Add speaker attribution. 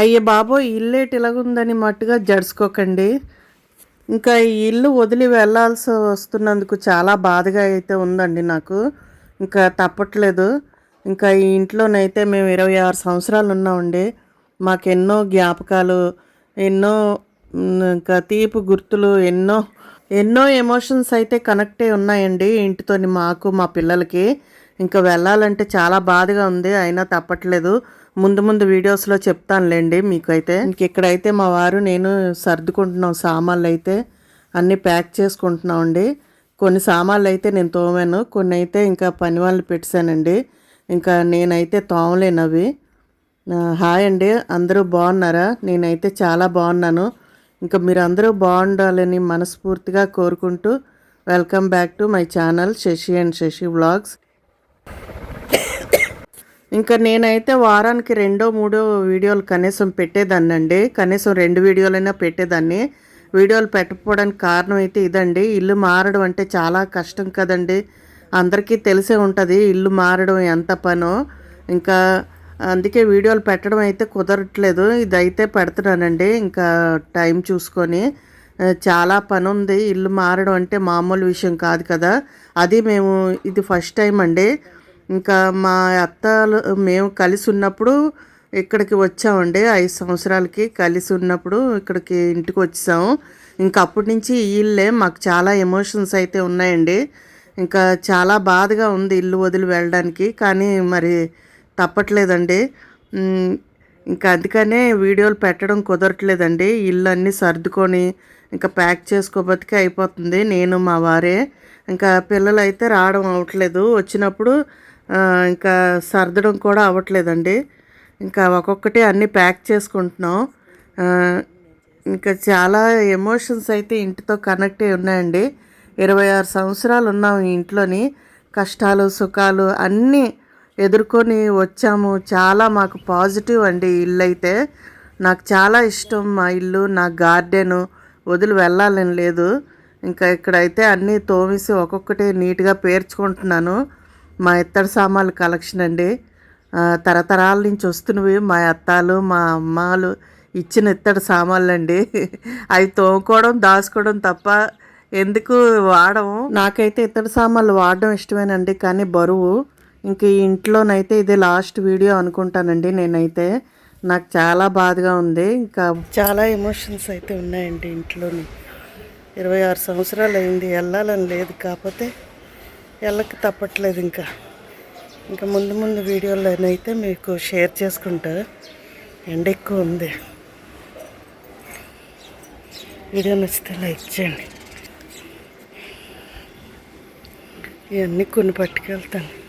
Speaker 1: అయ్యే బాబోయ్ ఇల్లేటి ఇలాగుందని మట్టుగా జడుచుకోకండి. ఇంకా ఈ ఇల్లు వదిలి వెళ్ళాల్సి వస్తున్నందుకు చాలా బాధగా అయితే ఉందండి నాకు. ఇంకా తప్పట్లేదు. ఇంకా ఈ ఇంట్లోనైతే మేము ఇరవై ఆరు సంవత్సరాలు ఉన్నామండి. మాకెన్నో జ్ఞాపకాలు ఎన్నో ఇంకా తీపి గుర్తులు ఎన్నో ఎన్నో ఎమోషన్స్ అయితే కనెక్ట్ అయి ఉన్నాయండి ఇంటితోని మాకు మా పిల్లలకి. ఇంకా వెళ్ళాలంటే చాలా బాధగా ఉంది అయినా తప్పట్లేదు. ముందు ముందు వీడియోస్లో చెప్తానులేండి మీకైతే. ఇంక ఇక్కడైతే మా వారు నేను సర్దుకుంటున్నాం సామాన్లు అయితే అన్నీ ప్యాక్ చేసుకుంటున్నామండి. కొన్ని సామాన్లు అయితే నేను తోమాను కొన్ని అయితే ఇంకా పని వాళ్ళు పెట్టానండి ఇంకా నేనైతే తోమలేను అవి. హాయ్ అండి అందరూ బాగున్నారా? నేనైతే చాలా బాగున్నాను. ఇంకా మీరు అందరూ బాగుండాలని మనస్ఫూర్తిగా కోరుకుంటూ welcome back to my channel Sashi and Sashi vlogs. ఇంకా నేనైతే వారానికి రెండో మూడో వీడియోలు కనీసం పెట్టేదాన్ని అండి కనీసం రెండు వీడియోలైనా పెట్టేదాన్ని. వీడియోలు పెట్టకపోవడానికి కారణం అయితే ఇదండి. ఇల్లు మారడం అంటే చాలా కష్టం కదండి. అందరికీ తెలిసే ఉంటుంది ఇల్లు మారడం ఎంత పనో. ఇంకా అందుకే వీడియోలు పెట్టడం అయితే కుదరట్లేదు. ఇదైతే పెడుతున్నానండి. ఇంకా టైం చూసుకొని చాలా పని ఉంది. ఇల్లు మారడం అంటే మామూలు విషయం కాదు కదా. అది మేము ఇది ఫస్ట్ టైం అండి. ఇంకా మా అత్తలు మేము కలిసి ఉన్నప్పుడు ఇక్కడికి వచ్చామండి. ఐదు సంవత్సరాలకి కలిసి ఉన్నప్పుడు ఇక్కడికి ఇంటికి వచ్చాము. ఇంకా అప్పటి నుంచి ఈ ఇల్లే మాకు చాలా ఎమోషన్స్ అయితే ఉన్నాయండి. ఇంకా చాలా బాధగా ఉంది ఇల్లు వదిలి వెళ్ళడానికి కానీ మరి తప్పట్లేదండి. ఇంకా అందుకనే వీడియోలు పెట్టడం కుదరట్లేదండి. ఇల్లు అన్నీ సర్దుకొని ఇంకా ప్యాక్ చేసుకోబతికే అయిపోతుంది. నేను మా వారే. ఇంకా పిల్లలు అయితే రావడం అవ్వట్లేదు. వచ్చినప్పుడు ఇంకా సర్దడం కూడా అవ్వట్లేదండి. ఇంకా ఒక్కొక్కటి అన్నీ ప్యాక్ చేసుకుంటున్నాం. ఇంకా చాలా ఎమోషన్స్ అయితే ఇంటితో కనెక్ట్ అయి ఉన్నాయండి. ఇరవై ఆరు సంవత్సరాలు ఉన్నాం ఈ ఇంట్లోని. కష్టాలు సుఖాలు అన్నీ ఎదుర్కొని వచ్చాము. చాలా మాకు పాజిటివ్ అండి ఇల్లు అయితే. నాకు చాలా ఇష్టం మా ఇల్లు నా గార్డెను. వదిలి వెళ్ళాలని లేదు. ఇంకా ఇక్కడైతే అన్నీ తోమేసి ఒక్కొక్కటి నీట్గా పేర్చుకుంటున్నాను. మా ఇత్తడి సామాన్లు కలెక్షన్ అండి. తరతరాల నుంచి వస్తున్నవి మా అత్తాలు మా అమ్మాలు ఇచ్చిన ఇత్తడి సామాన్లు అండి అవి తోముకోవడం దాచుకోవడం తప్ప ఎందుకు వాడము? నాకైతే ఇత్తడి సామాన్లు వాడడం ఇష్టమేనండి కానీ బరువు. ఇంక ఇంట్లోనైతే ఇదే లాస్ట్ వీడియో అనుకుంటానండి నేనైతే. నాకు చాలా బాధగా ఉంది. ఇంకా చాలా ఎమోషన్స్ అయితే ఉన్నాయండి ఇంట్లోని. ఇరవై ఆరు సంవత్సరాలు అయింది వెళ్ళాలని లేదు. కాకపోతే వెళ్ళక తప్పట్లేదు ఇంకా. ఇంకా ముందు ముందు వీడియోలోనైతే మీకు షేర్ చేసుకుంటా. ఎండ ఎక్కువ ఉంది. వీడియో నచ్చితే లైక్ చేయండి. ఇవన్నీ కొన్ని పట్టుకెళ్తాను.